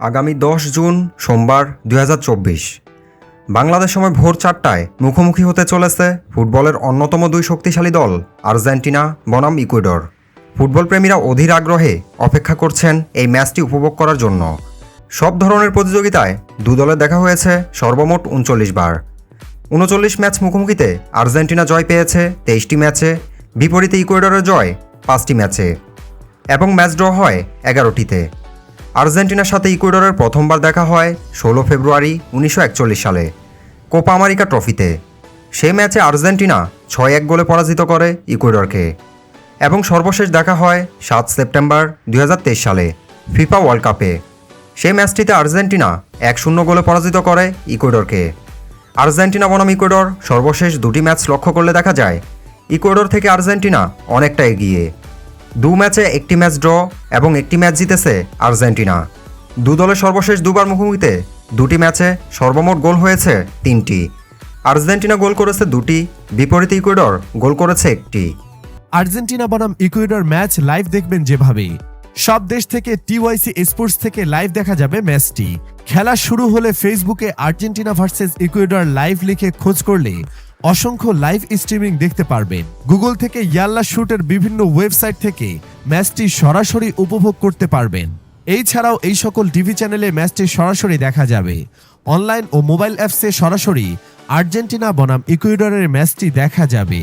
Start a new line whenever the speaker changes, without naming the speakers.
আগামী দশ জুন সোমবার দু হাজার চব্বিশ। বাংলাদেশ সময় ভোর চারটায় মুখোমুখি হতে চলেছে ফুটবলের অন্যতম দুই শক্তিশালী দল, আর্জেন্টিনা, বনাম ইকুয়েডর। ফুটবল প্রেমীরা অধীর আগ্রহে অপেক্ষা করছেন এই ম্যাচটি উপভোগ করার জন্য। সব ধরনের প্রতিযোগিতায় দু দলের দেখা হয়েছে সর্বমোট উনচল্লিশ বার। উনচল্লিশ ম্যাচ মুখোমুখিতে আর্জেন্টিনা জয় পেয়েছে তেইশটি ম্যাচে, বিপরীতে ইকুয়েডরের জয় পাঁচটি ম্যাচে এবং ম্যাচ ড্র হয় এগারোটিতে। আর্জেন্টিনার সাথে ইকুয়েডরের প্রথমবার দেখা হয় ষোলো ফেব্রুয়ারি উনিশশো একচল্লিশ সালে। কোপা আমেরিকা ট্রফিতে। সে ম্যাচে আর্জেন্টিনা ছয় এক গোলে পরাজিত করে ইকুয়েডরকে। এবং সর্বশেষ দেখা হয় সাত সেপ্টেম্বর দু হাজার তেইশ সালে, ফিফা ওয়ার্ল্ড কাপে। সেই ম্যাচটিতে আর্জেন্টিনা এক শূন্য গোলে পরাজিত করে ইকুয়েডরকে। আর্জেন্টিনা বনাম ইকুয়েডর সর্বশেষ দুটি ম্যাচ লক্ষ্য করলে দেখা যায়, ইকুয়েডর থেকে আর্জেন্টিনা অনেকটা এগিয়ে। দু ম্যাচে একটি ম্যাচ ড্র এবং একটি ম্যাচ জিতেছে আর্জেন্টিনা। দু দলের সর্বশেষ দুবার মুখোমুখিতে দুটি ম্যাচে সর্বমোট গোল হয়েছে তিনটি। আর্জেন্টিনা গোল করেছে দুটি, বিপরীতে ইকুয়েডর গোল করেছে একটি।
আর্জেন্টিনা বনাম ইকুয়েডর ম্যাচ লাইভ দেখবেন যেভাবে সব দেশ থেকে টিওয়াইসি স্পোর্টস থেকে লাইভ দেখা যাবে ম্যাচটি। খেলা শুরু হলে ফেসবুকে আর্জেন্টিনা ভার্সেস ইকুয়েডর লাইভ লিখে খোঁজ করলে অসংখ্য লাইভ স্ট্রিমিং দেখতে পারবেন। গুগল থেকে ইয়াল্লা শুটের বিভিন্ন ওয়েবসাইট থেকে ম্যাচটি সরাসরি উপভোগ করতে পারবেন। এই ছাড়াও এই সকল টিভি চ্যানেলে ম্যাচটি সরাসরি দেখা যাবে। অনলাইন ও মোবাইল অ্যাপসে সরাসরি আর্জেন্টিনা বনাম ইকুইডরের ম্যাচটি দেখা যাবে।